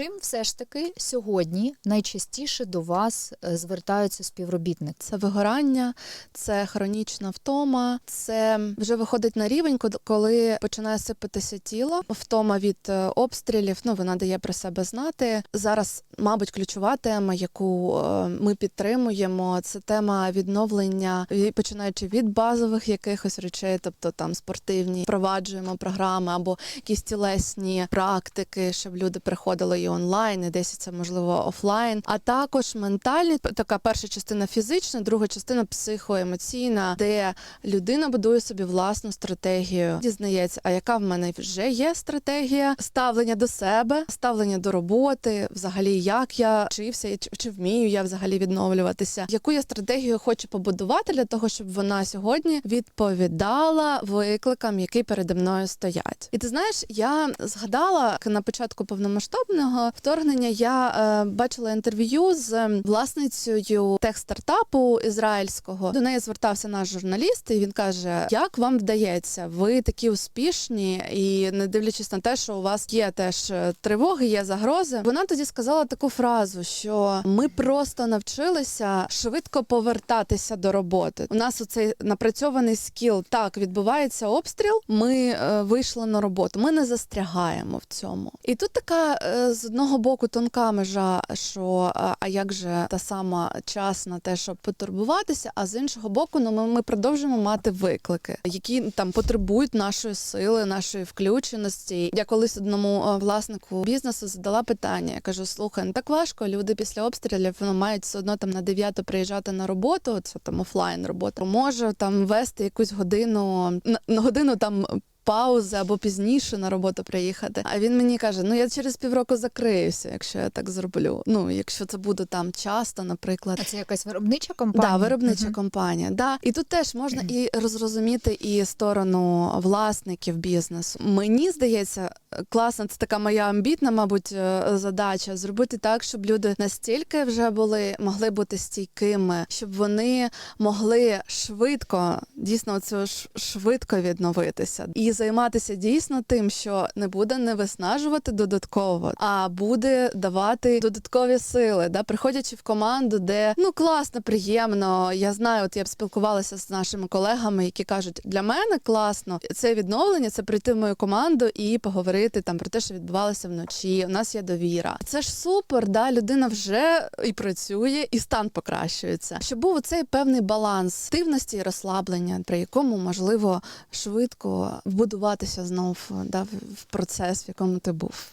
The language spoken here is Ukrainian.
чим все ж таки сьогодні найчастіше до вас е, звертаються співробітники? Це вигорання, це хронічна втома, це вже виходить на рівень, коли починає сипатися тіло. Втома від е, обстрілів. Ну вона дає про себе знати. Зараз, мабуть, ключова тема, яку е, ми підтримуємо, це тема відновлення, починаючи від базових якихось речей, тобто там спортивні, впроваджуємо програми або якісь тілесні практики, щоб люди приходили і онлайн, і десь це можливо офлайн. А також ментальні така перша частина фізична, друга частина психоемоційна, де людина будує собі власну стратегію, дізнається, а яка в мене вже є стратегія ставлення до себе, ставлення до роботи, взагалі як я вчився, і чи, вмію я взагалі відновлюватися, яку я стратегію хочу побудувати для того, щоб вона сьогодні відповідала викликам, які передо мною стоять. І ти знаєш, я згадала на початку повномасштабного вторгнення. Я е, бачила інтерв'ю з власницею тех-стартапу ізраїльського. До неї звертався наш журналіст, і він каже: Як вам вдається? Ви такі успішні, і не дивлячись на те, що у вас є теж е, тривоги, є загрози. Вона тоді сказала таку фразу, що ми просто навчилися швидко повертатися до роботи. У нас оцей напрацьований скіл. Так відбувається обстріл. Ми е, вийшли на роботу. Ми не застрягаємо в цьому. І тут така е, з одного боку тонка межа, що а, а як же та сама час на те, щоб потурбуватися, а з іншого боку, ну ми, ми продовжуємо мати виклики, які там потребують нашої сили, нашої включеності. Я колись одному е, власнику бізнесу задала питання. Я кажу: слухай, ну так важко. Люди після обстрілів ну, мають все одно там на дев'яту приїжджати на роботу. Це там офлайн робота. Може там вести якусь годину на годину там. Паузи або пізніше на роботу приїхати. А він мені каже: ну я через півроку закриюся, якщо я так зроблю. Ну, якщо це буде там часто, наприклад. А це якась виробнича компанія? Да, виробнича Мгм. компанія. Да. І тут теж можна і розрозуміти і сторону власників бізнесу. Мені здається, класно, це така моя амбітна, мабуть, е, задача зробити так, щоб люди настільки вже були, могли бути стійкими, щоб вони могли швидко, дійсно, це швидко відновитися і займатися дійсно тим, що не буде не виснажувати додатково, а буде давати додаткові сили, да, приходячи в команду, де ну класно, приємно. Я знаю, от я б спілкувалася з нашими колегами, які кажуть, для мене класно це відновлення, це прийти в мою команду і поговорити там про те, що відбувалося вночі. У нас є довіра. Це ж супер, да, людина вже і працює, і стан покращується. Щоб був оцей певний баланс активності і розслаблення, при якому можливо швидко вбудуватися знов да, в- в процес, в якому ти був.